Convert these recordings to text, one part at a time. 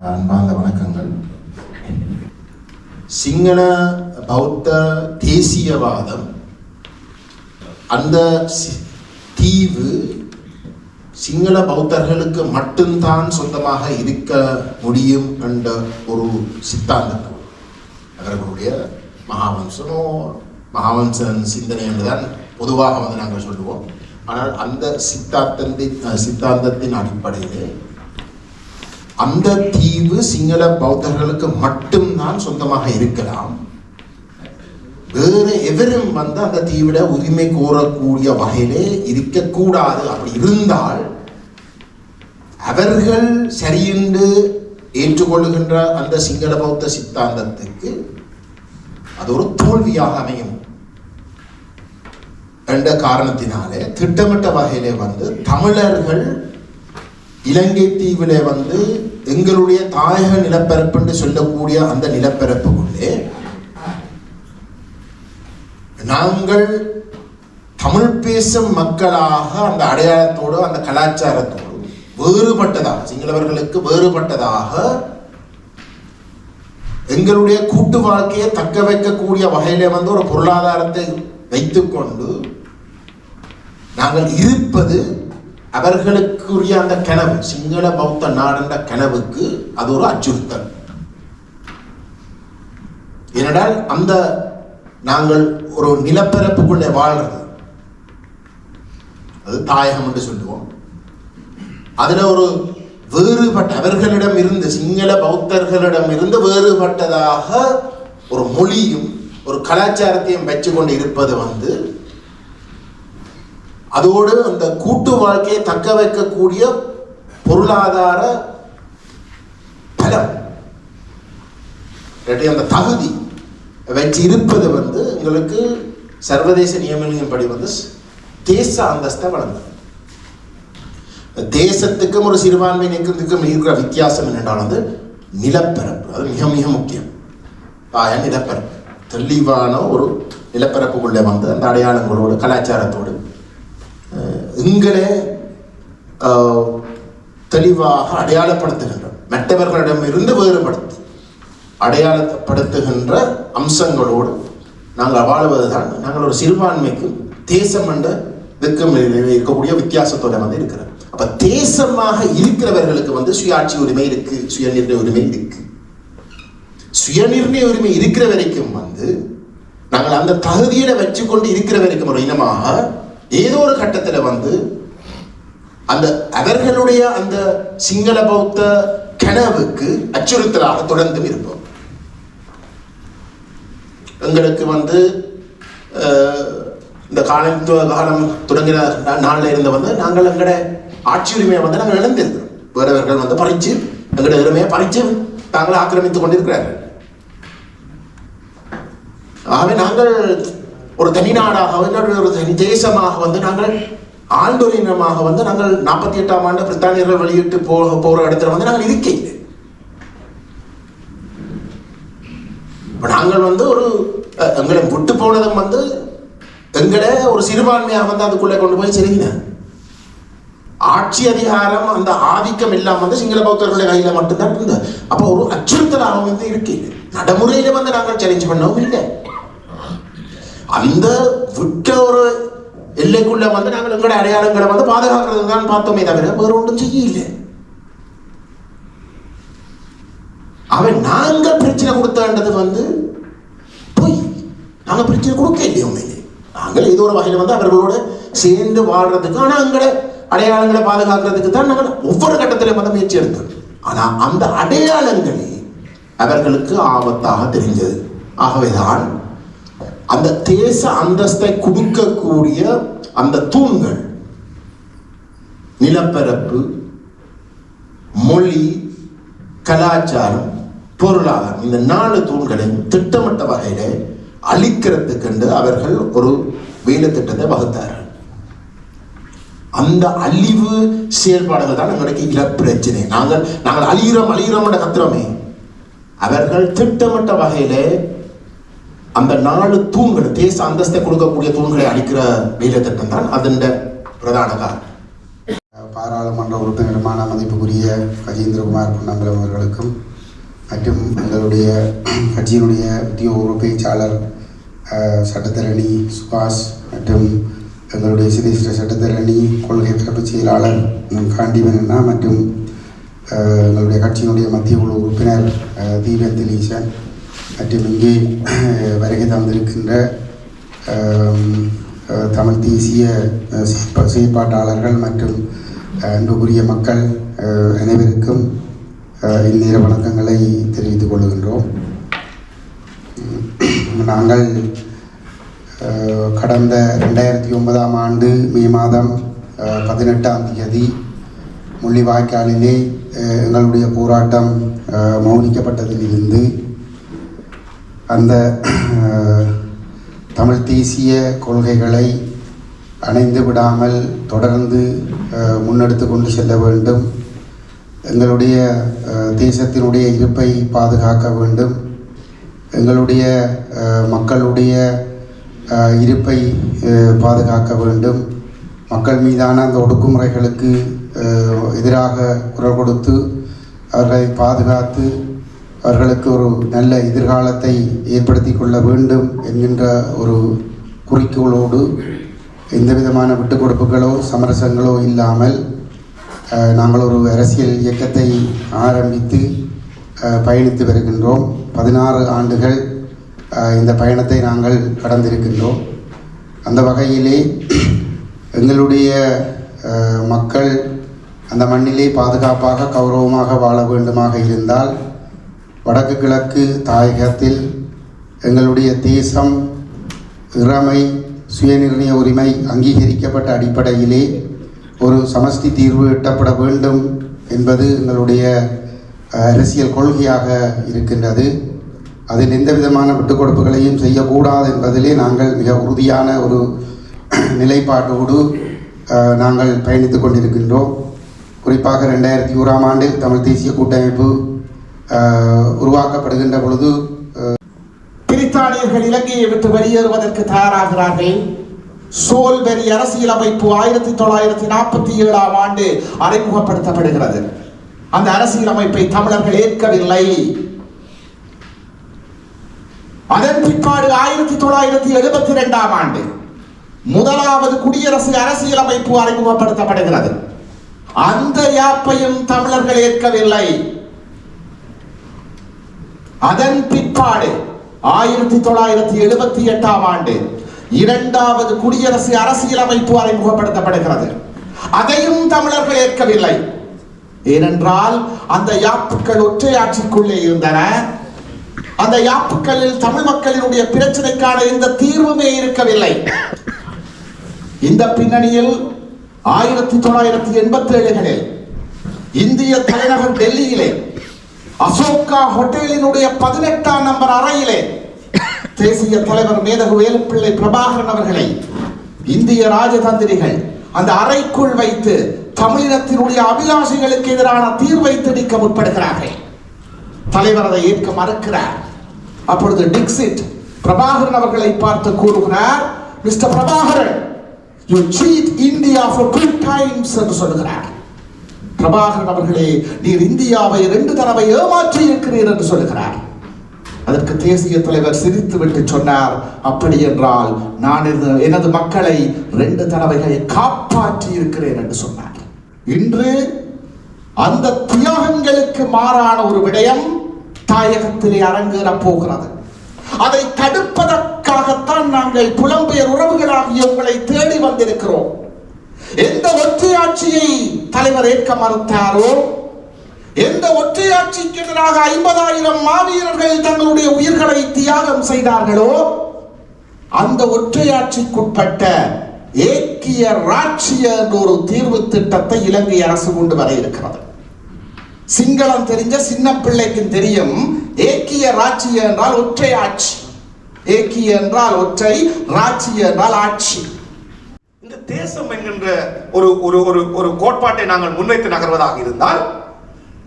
அன்பார்ந்த வணக்கங்கள். சிங்கள பௌத்த தேசியவாதம் அந்த சி- தீவு சிங்கள பௌத்தர்களுக்கு மட்டும்தான் சொந்தமாக இருக்க முடியும் என்ற ஒரு சித்தாந்தம். அவர்களுடைய மகாவம்சனோ மகாவம்சன் சிந்தனை என்றுதான் பொதுவாக வந்து நாங்கள் சொல்லுவோம். ஆனால் அந்த சித்தாந்தத்தின் சித்தாந்தத்தின் அடிப்படையிலே அந்த தீவு சிங்கள பௌத்தர்களுக்கு மட்டும்தான் சொந்தமாக இருக்கலாம். வேறு எவரும் வந்து அந்த தீவிட உரிமை கோரக்கூடிய வகையிலே இருக்கக்கூடாது. அப்படி இருந்தால் அவர்கள் சரியென்று ஏற்றுக்கொள்ளுகின்ற அந்த சிங்கள பௌத்த சித்தாந்தத்துக்கு அது ஒரு தோல்வியாக அமையும். என்ற காரணத்தினாலே திட்டமிட்ட வகையிலே வந்து தமிழர்கள் இலங்கை தீவில் வந்து எங்களுடைய தாயக நிலப்பரப்புன்னு சொல்லக்கூடிய அந்த நிலப்பரப்புக்குள்ளே நாங்கள் தமிழ் பேசும் மக்களாக அந்த அடையாளத்தோடு அந்த கலாச்சாரத்தோடு வேறுபட்டதாக சிங்களவர்களுக்கு வேறுபட்டதாக எங்களுடைய கூட்டு வாழ்க்கையை தக்க வைக்கக்கூடிய வகையில வந்து ஒரு பொருளாதாரத்தை வைத்துக்கொண்டு நாங்கள் இருப்பது அவர்களுக்குரிய அந்த கனவு சிங்கள பௌத்த நாடுன்ற கனவுக்கு அது ஒரு அச்சுறுத்தல். ஏனென்றால் அந்த நாங்கள் ஒரு நிலப்பரப்புக்குள்ளே வாழ்றது. அது தாயகம் என்று சொல்லுவோம். அதுல ஒரு வேறுபட்ட அவர்களிடம் இருந்து சிங்கள பௌத்தர்களிடம் இருந்து வேறுபட்டதாக ஒரு மொழியும் ஒரு கலாச்சாரத்தையும் வச்சுக்கொண்டு இருப்பது வந்து அதோடு அந்த கூட்டு வாழ்க்கையை தக்க வைக்கக்கூடிய பொருளாதார பலம். அந்த தகுதி வச்சு இருப்பது வந்து எங்களுக்கு சர்வதேச நியமனங்களின்படி வந்து தேச அந்தஸ்தை வழங்குது தேசத்துக்கும் ஒரு சிறுபான்மை நீக்கத்துக்கும் இருக்கிற வித்தியாசம் என்னென்றால் வந்து நிலப்பரப்பு. அது மிக மிக முக்கியம். தாய நிலப்பரப்பு. தெளிவான ஒரு நிலப்பரப்புக்குள்ளே வந்து அந்த அடையாளங்களோடு கலாச்சாரத்தோடு எங்களை தெளிவாக அடையாளப்படுத்துகின்றோம் மற்றவர்களிடம் இருந்து வேறுபடுத்தி அடையாளப்படுத்துகின்ற அம்சங்களோடு நாங்கள் வாழ்வதுதான் நாங்கள் ஒரு சிறுபான்மைக்கும் தேசம் என்ற இதுக்கும் இருக்கக்கூடிய வித்தியாசத்தோட வந்து இருக்கிறோம் அப்ப தேசமாக இருக்கிறவர்களுக்கு வந்து சுயாட்சி உரிமை இருக்கு சுயநிர்ணய உரிமை இருக்கு. சுயநிர்ணய உரிமை இருக்கிற வரைக்கும் வந்து நாங்கள் அந்த தகுதியில வச்சுக்கொண்டு இருக்கிற வரைக்கும் ஒரு இனமாக ஏதோ ஒரு கட்டத்தில் வந்து அந்த அவர்களுடைய அந்த சிங்கள பௌத்த கனவுக்கு அச்சுறுத்தலாக தொடர்ந்து இருப்போம். எங்களுக்கு வந்து இந்த காலத்துவ காலம் தொடங்கின நாளில் இருந்து வந்து நாங்கள் எங்களோட ஆட்சி உரிமையை வந்து நாங்கள் இழந்திருக்கிறோம். வேறவர்கள் வந்து பறிச்சு எங்கட உரிமையை பறிச்சு தாங்கள் ஆக்கிரமித்துக் கொண்டிருக்கிறார்கள். ஆகவே நாங்கள் ஒரு தனி நாடாக ஒரு தனி தேசமாக வந்து நாங்கள் ஆழ்ந்தொழினமாக வந்து நாங்கள் நாற்பத்தி எட்டாம் ஆண்டு பிரித்தானியர்கள் வெளியிட்டு போக போகிற இடத்துல வந்து நாங்கள் இருக்கையில் இப்போ நாங்கள் வந்து ஒரு எங்களை விட்டு போனதும் வந்து எங்களை ஒரு சிறுபான்மையாக வந்து அதுக்குள்ளே கொண்டு போய் சரிங்க ஆட்சி அதிகாரம் அந்த ஆதிக்கம் எல்லாம் வந்து சிங்கள பௌத்தர்களுடைய கையில் மட்டும்தான் இருந்தது. அப்போ ஒரு அச்சுறுத்தலாக வந்து இருக்கு. நடைமுறையில் வந்து நாங்கள் சேலஞ்ச் பண்ணவும் இல்லை. அந்த விட்ட ஒரு எல்லைக்குள்ள வந்து நாங்கள் எங்களுடைய அடையாளங்களை வந்து பாதுகாக்கிறது தான் பார்த்தோமே தவிர வேற ஒன்றும் செய்யல அவன் நாங்கள் பிரச்சனை கொடுத்தது வந்து பொய். நாங்கள் பிரச்சனை கொடுக்க இல்லையோ உண்மையிலே. நாங்கள் ஏதோ ஒரு வகையில் வந்து அவர்களோட சேர்ந்து வாழ்றதுக்கு ஆனால் எங்களை அடையாளங்களை பாதுகாக்கிறதுக்கு தான் நாங்கள் ஒவ்வொரு கட்டத்திலும் வந்து முயற்சி எடுத்தோம். ஆனால் அந்த அடையாளங்களே அவர்களுக்கு ஆபத்தாக தெரிஞ்சது. ஆகவேதான் அந்த தேச அந்தஸ்தை கொடுக்கக்கூடிய அந்த தூண்கள். நிலப்பரப்பு மொழி கலாச்சாரம் பொருளாதாரம் இந்த நாலு தூண்களையும் திட்டமிட்ட வகையில அழிக்கிறதுக்கென்று அவர்கள் ஒரு வேலை திட்டத்தை வகுத்தார்கள். அந்த அழிவு செயல்பாடுகள் தான் எங்களுக்கு இழப்பிரச்சனை நாங்கள் நாங்கள் அழிகிறோம் அழிகிறோம் என்ற கத்துறோமே அவர்கள் திட்டமிட்ட வகையிலே அந்த நாலு தூண்கள் தேச அந்தஸ்தை கொடுக்கக்கூடிய தூண்களை அளிக்கிற வேலை திட்டம் தான் அதன் பிரதான காரணம். பாராளுமன்ற உறுப்பினருமான மதிப்புக்குரிய கஜேந்திரகுமார் பொன்னம்பலம் அவர்களுக்கும் மற்றும் எங்களுடைய கட்சியினுடைய உத்தியோக பேச்சாளர் சட்டத்தரணி சுபாஷ் மற்றும் எங்களுடைய சிரேஷ்ட சட்டத்தரணி கொள்கை பரப்பு செயலாளர் நம் காண்டிவன் அண்ணா மற்றும் எங்களுடைய கட்சியினுடைய மத்திய குழு உறுப்பினர் அஹ், தீபன் திலீசன் மற்றும் இங்கே வருகை தந்திருக்கின்ற தமிழ் தேசிய செயற்பாட்டாளர்கள் மற்றும் அன்புக்குரிய மக்கள் அனைவருக்கும் இந்நேர வணக்கங்களை தெரிவித்துக் கொள்கின்றோம். நாங்கள் கடந்த ரெண்டாயிரத்தி ஒன்பதாம் ஆண்டு மே மாதம் பதினெட்டாம் தேதி முள்ளிவாய்க்காலிலே எங்களுடைய போராட்டம் மௌனிக்கப்பட்டதிலிருந்து அந்த தமிழ் தேசிய கொள்கைகளை அணைந்து விடாமல் தொடர்ந்து முன்னெடுத்து கொண்டு செல்ல வேண்டும். எங்களுடைய தேசத்தினுடைய இருப்பை பாதுகாக்க வேண்டும். எங்களுடைய மக்களுடைய இருப்பை பாதுகாக்க வேண்டும். மக்கள் மீதான அந்த ஒடுக்குமுறைகளுக்கு எதிராக குரல் கொடுத்து அவர்களை பாதுகாத்து அவர்களுக்கு ஒரு நல்ல எதிர்காலத்தை ஏற்படுத்தி கொள்ள வேண்டும் என்கின்ற ஒரு குறிக்கோளோடு எந்த விதமான விட்டுக் கொடுப்புகளோ சமரசங்களோ இல்லாமல் நாங்கள் ஒரு அரசியல் இயக்கத்தை ஆரம்பித்து பயணித்து வருகின்றோம். பதினாறு ஆண்டுகள் இந்த பயணத்தை நாங்கள் கடந்திருக்கின்றோம். அந்த வகையிலே எங்களுடைய மக்கள் அந்த மண்ணிலே பாதுகாப்பாக கௌரவமாக வாழ வேண்டுமாக இருந்தால் வடக்கு கிழக்கு தாயகத்தில் எங்களுடைய தேசம் இறமை சுயநிர்ணய உரிமை அங்கீகரிக்கப்பட்ட அடிப்படையிலே ஒரு சமஷ்டி தீர்வு எட்டப்பட வேண்டும் என்பது எங்களுடைய அரசியல் கொள்கையாக இருக்கின்றது. அதில் எந்த விதமான விட்டுக்கொடுப்புகளையும் செய்யக்கூடாது என்பதிலே நாங்கள் மிக உறுதியான ஒரு நிலைப்பாட்டோடு நாங்கள் பயணித்து கொண்டிருக்கின்றோம். குறிப்பாக ரெண்டாயிரத்தி ஓராம் ஆண்டில் தமிழ் தேசிய கூட்டமைப்பு உருவாக்கப்படுகின்ற பொழுது பிரித்தானியர்கள் இலங்கையை விட்டு வெளியேறுவதற்கு தயாராகிறார்கள். சோல்பெரி அரசியலமைப்பு ஆயிரத்தி தொள்ளாயிரத்தி நாற்பத்தி ஏழாம் ஆண்டு அறிமுகப்படுத்தப்படுகிறது. அந்த அரசியலமைப்பை தமிழர்கள் ஏற்கவில்லை. அதன் பிற்பாடு ஆயிரத்தி தொள்ளாயிரத்தி எழுபத்தி இரண்டாம் ஆண்டு முதலாவது குடியரசு அரசியலமைப்பு அறிமுகப்படுத்தப்படுகிறது. அந்த யாப்பையும் தமிழர்கள் ஏற்கவில்லை. அதன் பிற்பாடு ஆயிரத்தி தொள்ளாயிரத்தி எழுபத்தி எட்டாம் ஆண்டு இரண்டாவது குடியரசு அரசியலமைப்பு அறிமுகப்படுத்தப்படுகிறது அதையும் தமிழர்கள் ஏற்கவில்லை. ஏனென்றால் அந்த யாப்புக்கள் ஒற்றையாட்சிக்குள்ளே இருந்தன. அந்த யாப்புக்களில் தமிழ் மக்களினுடைய பிரச்சனைக்கான எந்த தீர்வுமே இருக்கவில்லை. இந்த பின்னணியில் ஆயிரத்தி தொள்ளாயிரத்தி எண்பத்தி ஏழுகளில் இந்திய தலைநகர் டெல்லியிலே அசோகா ஹோட்டலினுடைய பதினெட்டாம் நம்பர் அறையிலே தேசிய தலைவர் மேதகு வேலுப்பிள்ளை பிரபாகரன் அவர்களை இந்திய ராஜதந்திரிகள் அந்த அறைக்குள் வைத்து தமிழினத்தினுடைய அபிலாஷைகளுக்கு எதிரான தீர்வை திணிக்க முற்படுகிறார்கள். தலைவர் அதை ஏற்க மறுக்கிறார். அப்பொழுது டிக்சிட் பிரபாகரன் அவர்களை பார்த்து கூறுகிறார் mister Prabhakaran you cheat India for two times என்று சொல்லுகிறார் பிரபாகரன் அவர்களே நீர் இந்தியாவை ரெண்டு தடவை ஏமாற்றி இருக்கிறீர் என்று சொல்லுகிறார். அதற்கு தேசிய தலைவர் சிரித்து விட்டு சொன்னார் அப்படி என்றால் நான் எனது- மக்களை ரெண்டு தடவைகளை காப்பாற்றி இருக்கிறேன் என்று சொன்னார். இன்று அந்த தியாகங்களுக்கு மாறான ஒரு விடயம் தாயகத்திலே அரங்கேற போகிறது. அதை தடுப்பதற்காகத்தான் நாங்கள் புலம்பெயர் உறவுகளாகிய உங்களை தேடி வந்திருக்கிறோம். எந்த ஒற்றையாட்சியை தலைவர் ஏற்க மறுத்தாரோ எந்த ஒற்றையாட்சிக்கு எதிராக ஐம்பதாயிரம் மாவீரர்கள் தங்களுடைய உயிர்களை தியாகம் செய்தார்களோ அந்த ஒற்றையாட்சிக்குட்பட்ட ஏக்கிய ராட்சிய ஒரு தீர்வு திட்டத்தை இலங்கை அரசு கொண்டு வர இருக்கிறது. சிங்களம் தெரிஞ்ச சின்ன பிள்ளைக்கும் தெரியும் ஏக்கிய ராட்சிய என்றால் ஒற்றை ஆட்சி ஏக்கிய என்றால் ஒற்றை ராட்சிய என்றால் ஆட்சி. இந்த தேசம் என்கின்ற ஒரு ஒரு ஒரு ஒரு கோட்பாட்டை நாங்கள் முன்வைத்து நகர்வதாக இருந்தால்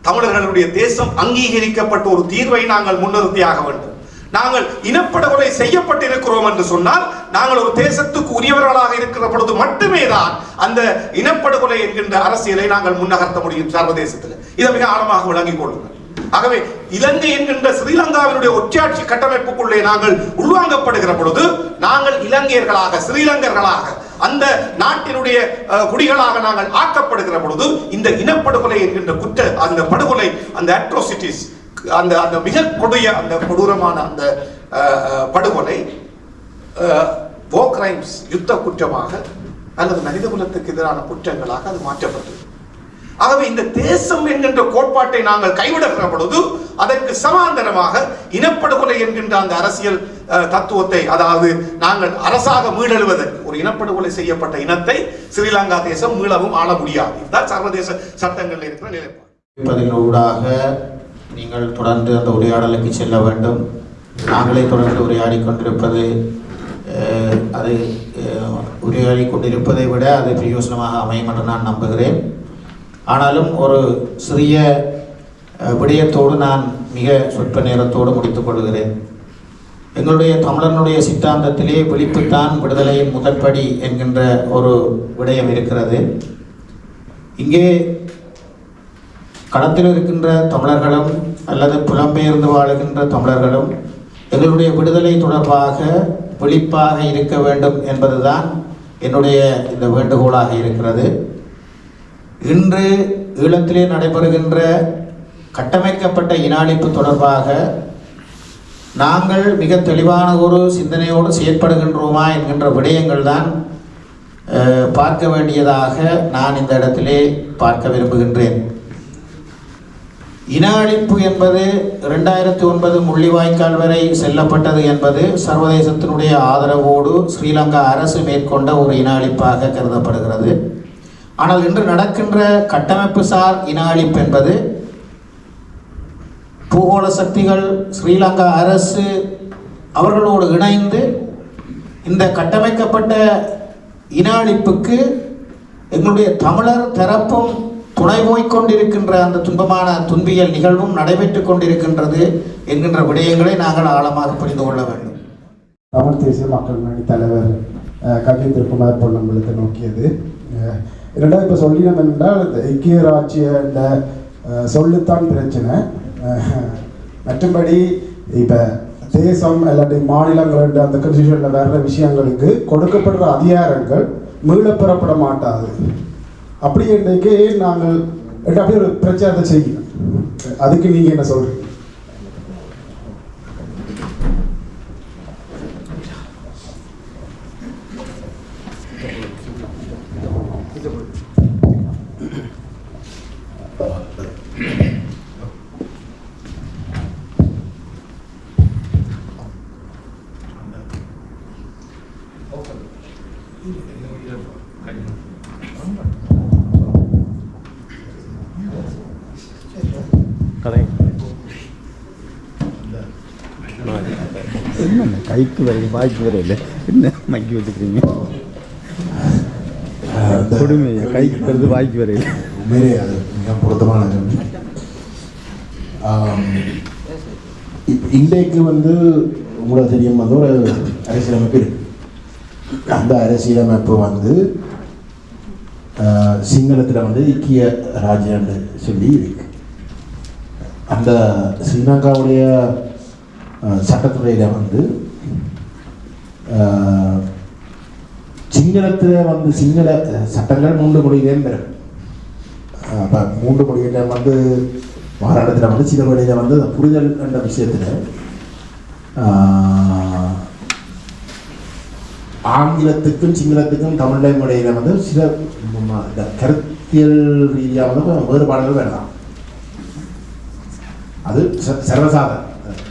தமிழர்களுடைய தேசம் அங்கீகரிக்கப்பட்ட ஒரு தீர்வை நாங்கள் முன்னிறுத்தியாக வேண்டும். நாங்கள் இனப்படுகொலை செய்யப்பட்டிருக்கிறோம் என்று சொன்னால் நாங்கள் ஒரு தேசத்துக்கு உரியவர்களாக இருக்கிற பொழுது மட்டுமே தான் அந்த இனப்படுகொலை என்கின்ற அரசியலை நாங்கள் முன்னகர்த்த முடியும் சர்வதேசத்தில். இதை மிக ஆழமாக விளங்கிக் கொள்ளுங்கள். ஆகவே இலங்கை என்கின்ற ஸ்ரீலங்காவினுடைய ஒற்றையாட்சி கட்டமைப்புக்குள்ளே நாங்கள் உள்வாங்கப்படுகிற பொழுது நாங்கள் இலங்கையர்களாக ஸ்ரீலங்கர்களாக அந்த நாட்டினுடைய குடிகளாக நாங்கள் ஆக்கப்படுகிற பொழுது இந்த இனப்படுகொலை என்கின்ற குற்ற அந்த படுகொலை அந்த அட்ரோசிட்டிஸ் அந்த அந்த மிக கொடிய அந்த கொடூரமான அந்த படுகொலை வோ கிரைம்ஸ் யுத்த குற்றமாக அல்லது மனித குலத்துக்கு எதிரான குற்றங்களாக அது மாற்றப்பட்டது. ஆகவே இந்த தேசம் என்கின்ற கோட்பாட்டை நாங்கள் கைவிடுகிற பொழுது அதற்கு சமாந்தரமாக இனப்படுகொலை என்கின்ற அந்த அரசியல் தத்துவத்தை அதாவது நாங்கள் அரசாக மீளெழுவதற்கு ஒரு இனப்படுகொலை செய்யப்பட்ட இனத்தை ஸ்ரீலங்கா தேசம் மீளவும் ஆள முடியாது. இதுதான் சர்வதேச சட்டங்களில் இருக்கிற நிலைப்பாடு. ஊடாக நீங்கள் தொடர்ந்து அந்த உரையாடலுக்கு செல்ல வேண்டும். நாங்களே தொடர்ந்து உரையாடி கொண்டிருப்பது அது உரையாடி கொண்டிருப்பதை விட அது பிரயோசனமாக அமையும் என்று நான் நம்புகிறேன். ஆனாலும் ஒரு சிறிய விடயத்தோடு நான் மிக சொற்ப நேரத்தோடு முடித்துக் கொள்கிறேன். எங்களுடைய தமிழனுடைய சித்தாந்தத்திலே விழிப்புத்தான் விடுதலையின் முதற்படி என்கின்ற ஒரு விடயம் இருக்கிறது. இங்கே களத்தில் இருக்கின்ற தமிழர்களும் அல்லது புலம்பெயர்ந்து வாழுகின்ற தமிழர்களும் எங்களுடைய விடுதலை தொடர்பாக விழிப்பாக இருக்க வேண்டும் என்பதுதான் என்னுடைய இந்த வேண்டுகோளாக இருக்கிறது. இன்று ஈழத்திலே நடைபெறுகின்ற கட்டமைக்கப்பட்ட இனாளிப்பு தொடர்பாக நாங்கள் மிக தெளிவான ஒரு சிந்தனையோடு செயற்படுகின்றோமா என்கின்ற விடயங்கள் தான் பார்க்க வேண்டியதாக நான் இந்த இடத்திலே பார்க்க விரும்புகின்றேன். இன அழிப்பு என்பது இரண்டாயிரத்தி ஒன்பது முள்ளிவாய்க்கால் வரை செல்லப்பட்டது என்பது சர்வதேசத்தினுடைய ஆதரவோடு ஸ்ரீலங்கா அரசு மேற்கொண்ட ஒரு இன அழிப்பாக கருதப்படுகிறது. ஆனால் இன்று நடக்கின்ற கட்டமைப்பு சார் இன அழிப்பு என்பது பூகோள சக்திகள் ஸ்ரீலங்கா அரசு அவர்களோடு இணைந்து இந்த கட்டமைக்கப்பட்ட இன அழிப்புக்கு எங்களுடைய தமிழர் தரப்பும் துணை போய்க் கொண்டிருக்கின்ற அந்த துன்பமான துன்பியல் நிகழ்வும் நடைபெற்றுக் கொண்டிருக்கின்றது என்கின்ற விடயங்களை நாங்கள் ஆழமாக புரிந்து கொள்ள வேண்டும். தமிழ் தேசிய மக்கள் முன்னணி தலைவர் கவிந்திரகுமார் பொன்னம்பலத்தை நோக்கியது. அஹ், இரண்டாவது இப்போ சொல்லினோம் என்றால் இந்த ஐக்கிய ராஜ்ய இந்த சொல்லுத்தான் பிரச்சனை. மற்றபடி இப்போ தேசம் இல்லாட்டி மாநிலங்கள் அந்த கன்ஸ்டியூஷனில் வர்ற விஷயங்களுக்கு கொடுக்கப்படுற அதிகாரங்கள் மீளப் பெறப்பட மாட்டாது. அப்படி இன்றைக்கு நாங்கள் அப்படியே ஒரு பிரச்சாரத்தை செய்யணும். அதுக்கு நீங்கள் என்ன சொல்கிறீங்க மைக்கு கைக்கு வாய்ப்பு வாய்க்கு என்ன மைக்கு வச்சுக்கிறீங்க? கொடுமை கைக்கு வருது வாய்க்கு வரையில உண்மையிலே அது மிக பொருத்தமான இன்றைக்கு வந்து உங்களுக்கு தெரியும் வந்து ஒரு அரசியலமைப்பு இருக்கு. அந்த அரசியலமைப்பு வந்து சிங்களத்தில் வந்து ஐக்கிய ராஜ்யம்னு சொல்லி இருக்கு. அந்த ஸ்ரீலங்காவுடைய சட்டத்துறையில் வந்து சிங்களத்தில் வந்து சிங்கள சட்டங்கள் மூன்று மொழியிலேயும் பெறும். அப்போ மூன்று மொழியில் வந்து மாறாட்டத்தில் வந்து சில மொழியில் வந்து அந்த புரிதல் என்ற விஷயத்தில் ஆங்கிலத்துக்கும் சிங்களத்துக்கும் தமிழ் மொழியில் வந்து சில இந்த கருத்தியல் ரீதியாக வந்து வேறுபாடுகள் வேண்டாம் அது ச-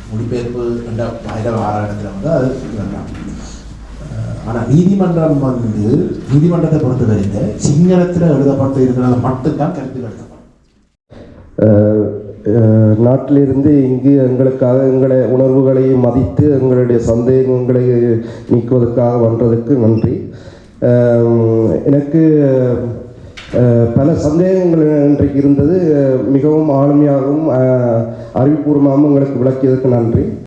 மொழிபெயர்ப்பு என்ற வாயில ஆராயணத்தில் வந்து அது வேண்டாம் ஆனால் நீதிமன்றம் வந்து நீதிமன்றத்தை பொறுத்தவரையில் சிங்களத்தில் எழுதப்பட்டு இருக்கிறத மட்டும்தான் கருத்து எழுதப்படும். நாட்டிலிருந்து இங்கு எங்களுக்காக எங்களை உணர்வுகளை மதித்து எங்களுடைய சந்தேகங்களை நீக்குவதற்காக வந்ததுக்கு நன்றி. எனக்கு பல சந்தேகங்கள் இன்றைக்கு இருந்தது. மிகவும் ஆளுமையாகவும் அறிவுபூர்வமாகவும் எங்களுக்கு விளக்கியதற்கு நன்றி.